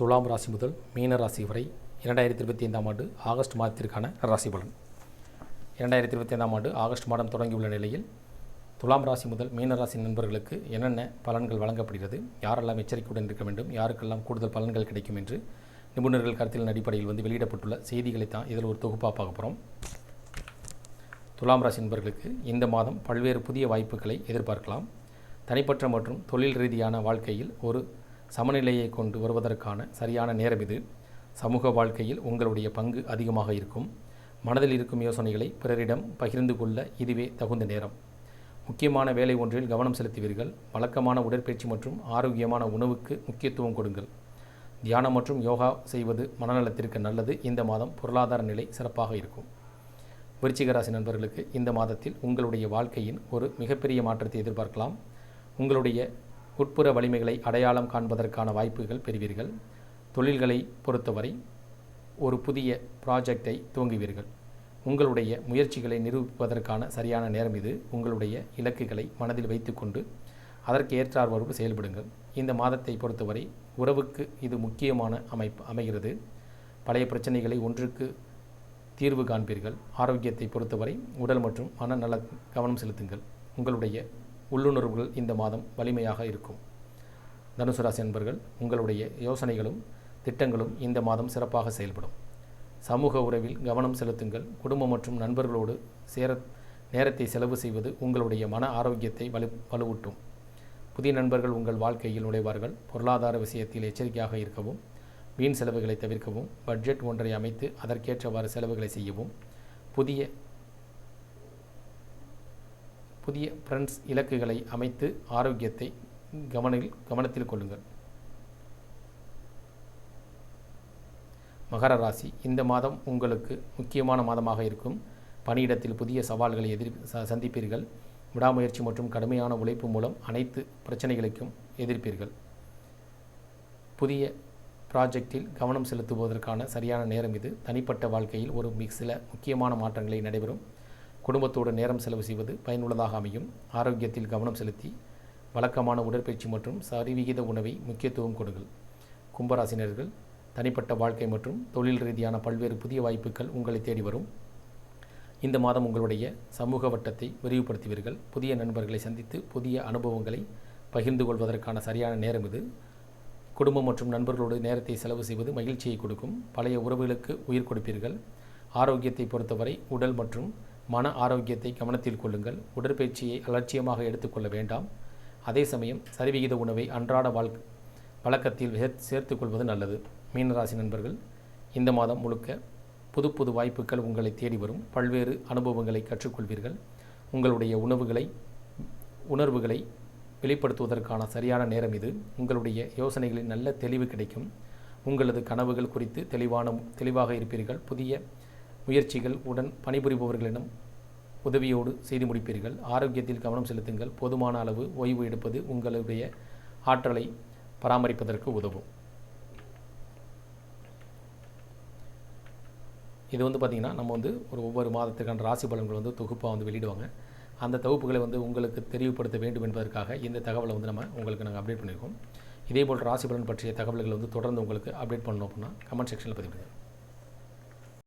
துலாம் ராசி முதல் மீன ராசி வரை இரண்டாயிரத்தி இருபத்தி ஐந்தாம் ஆண்டு ஆகஸ்ட் மாதத்திற்கான ராசி பலன். இரண்டாயிரத்தி இருபத்தி ஐந்தாம் ஆண்டு ஆகஸ்ட் மாதம் தொடங்கியுள்ள நிலையில் துலாம் ராசி முதல் மீன ராசி நண்பர்களுக்கு என்னென்ன பலன்கள் வழங்கப்படுகிறது யாரெல்லாம் எச்சரிக்கையுடன் இருக்க வேண்டும் யாருக்கெல்லாம் கூடுதல் பலன்கள் கிடைக்கும் என்று நிபுணர்கள் கருத்தின் அடிப்படையில் வந்து வெளியிடப்பட்டுள்ள செய்திகளை தான் இதில் ஒரு தொகுப்பாக பார்க்க போகிறோம் துலாம் ராசி நண்பர்களுக்கு இந்த மாதம் பல்வேறு புதிய வாய்ப்புகளை எதிர்பார்க்கலாம். தனிப்பட்ட மற்றும் தொழில் ரீதியான வாழ்க்கையில் ஒரு சமநிலையை கொண்டு வருவதற்கான சரியான நேரம் இது. சமூக வாழ்க்கையில் உங்களுடைய பங்கு அதிகமாக இருக்கும். மனதில் இருக்கும் யோசனைகளை பிறரிடம் பகிர்ந்து கொள்ள இதுவே தகுந்த நேரம். முக்கியமான வேலை ஒன்றில் கவனம் செலுத்துவீர்கள். வழக்கமான உடற்பயிற்சி மற்றும் ஆரோக்கியமான உணவுக்கு முக்கியத்துவம் கொடுங்கள். தியானம் மற்றும் யோகா செய்வது மனநலத்திற்கு நல்லது. இந்த மாதம் பொருளாதார நிலை சிறப்பாக இருக்கும். விருச்சிகராசி நண்பர்களுக்கு இந்த மாதத்தில் உங்களுடைய வாழ்க்கையின் ஒரு மிகப்பெரிய மாற்றத்தை எதிர்பார்க்கலாம். உங்களுடைய உட்புற வலிமைகளை அடையாளம் காண்பதற்கான வாய்ப்புகள் பெறுவீர்கள். தொழில்களை பொறுத்தவரை ஒரு புதிய ப்ராஜெக்டை துவங்குவீர்கள். உங்களுடைய முயற்சிகளை நிரூபிப்பதற்கான சரியான நேரம் இது. உங்களுடைய இலக்குகளை மனதில் வைத்துக்கொண்டு அதற்கு ஏற்றார்வரவு செயல்படுங்கள். இந்த மாதத்தை பொறுத்தவரை உறவுக்கு இது முக்கியமான அமைப்பு அமைகிறது. பழைய பிரச்சனைகளை ஒன்றுக்கு தீர்வு காண்பீர்கள். ஆரோக்கியத்தை பொறுத்தவரை உடல் மற்றும் மனநல கவனம் செலுத்துங்கள். உங்களுடைய உள்ளுணர்வுகள் இந்த மாதம் வலிமையாக இருக்கும். தனுசு ராசி நண்பர்கள் உங்களுடைய யோசனைகளும் திட்டங்களும் இந்த மாதம் சிறப்பாக செயல்படும். சமூக உறவில் கவனம் செலுத்துங்கள். குடும்பம் மற்றும் நண்பர்களோடு சேர நேரத்தை செலவு செய்வது உங்களுடைய மன ஆரோக்கியத்தை வலு வலுவூட்டும். புதிய நண்பர்கள் உங்கள் வாழ்க்கையில் நுழைவார்கள். பொருளாதார விஷயத்தில் எச்சரிக்கையாக இருக்கவும் வீண் செலவுகளை தவிர்க்கவும் பட்ஜெட் ஒன்றை அமைத்து அதற்கேற்றவாறு செலவுகளை செய்யவும் புதிய புதிய ஃப்ரெண்ட்ஸ் இலக்குகளை அமைத்து ஆரோக்கியத்தை கவனில் கவனத்தில் கொள்ளுங்கள். மகர ராசி இந்த மாதம் உங்களுக்கு முக்கியமான மாதமாக இருக்கும். பணியிடத்தில் புதிய சவால்களை எதிர் ச- சந்திப்பீர்கள். விடாமுயற்சி மற்றும் கடுமையான உழைப்பு மூலம் அனைத்து பிரச்சனைகளுக்கும் எதிர்ப்பீர்கள். புதிய ப்ராஜெக்டில் கவனம் செலுத்துவதற்கான சரியான நேரம் இது. தனிப்பட்ட வாழ்க்கையில் ஒரு மிக சில முக்கியமான மாற்றங்களை நடைபெறும். குடும்பத்தோடு நேரம் செலவு செய்வது பயனுள்ளதாக அமையும். ஆரோக்கியத்தில் கவனம் செலுத்தி வழக்கமான உடற்பயிற்சி மற்றும் சரிவிகித உணவை முக்கியத்துவம் கொடுங்கள். கும்பராசினர்கள் தனிப்பட்ட வாழ்க்கை மற்றும் தொழில் ரீதியான பல்வேறு புதிய வாய்ப்புகள் உங்களை தேடி வரும். இந்த மாதம் உங்களுடைய சமூக வட்டத்தை விரிவுபடுத்துவீர்கள். புதிய நண்பர்களை சந்தித்து புதிய அனுபவங்களை பகிர்ந்து கொள்வதற்கான சரியான நேரம் இது. குடும்பம் மற்றும் நண்பர்களோடு நேரத்தை செலவு செய்வது மகிழ்ச்சியை கொடுக்கும். பழைய உறவுகளுக்கு உயிர் கொடுப்பீர்கள். ஆரோக்கியத்தை பொறுத்தவரை உடல் மற்றும் மன ஆரோக்கியத்தை கவனத்தில் கொள்ளுங்கள். உடற்பயிற்சியை அலட்சியமாக எடுத்துக்கொள்ள வேண்டாம். அதே சமயம் சரிவிகித உணவை அன்றாட வாழ் வழக்கத்தில் சேர்த்து சேர்த்துக்கொள்வது நல்லது. மீனராசி நண்பர்கள் இந்த மாதம் முழுக்க புது புது வாய்ப்புகள் உங்களை தேடி வரும். பல்வேறு அனுபவங்களை கற்றுக்கொள்வீர்கள். உங்களுடைய உணவுகளை உணர்வுகளை வெளிப்படுத்துவதற்கான சரியான நேரம் இது. உங்களுடைய யோசனைகளில் நல்ல தெளிவு கிடைக்கும். உங்களது கனவுகள் குறித்து தெளிவான தெளிவாக இருப்பீர்கள். புதிய முயற்சிகள் உடன் பணிபுரிபவர்களிடம் உதவியோடு செய்து முடிப்பீர்கள். ஆரோக்கியத்தில் கவனம் செலுத்துங்கள். போதுமான அளவு ஓய்வு எடுப்பது உங்களுடைய ஆற்றலை பராமரிப்பதற்கு உதவும். இது வந்து பார்த்திங்கன்னா நம்ம வந்து ஒரு ஒவ்வொரு மாதத்துக்கான ராசி பலன்கள் வந்து தொகுப்பாக வந்து வெளியிடுவாங்க. அந்த தொகுப்புகளை வந்து உங்களுக்கு தெளிவுபடுத்த வேண்டும் என்பதற்காக இந்த தகவலை வந்து நம்ம உங்களுக்கு நாங்கள் அப்டேட் பண்ணியிருக்கோம் இதே போல் ராசி பலன் பற்றிய தகவல்களை வந்து தொடர்ந்து உங்களுக்கு அப்டேட் பண்ணணும் அப்படின்னா கமெண்ட் செக்ஷனில் பதிவு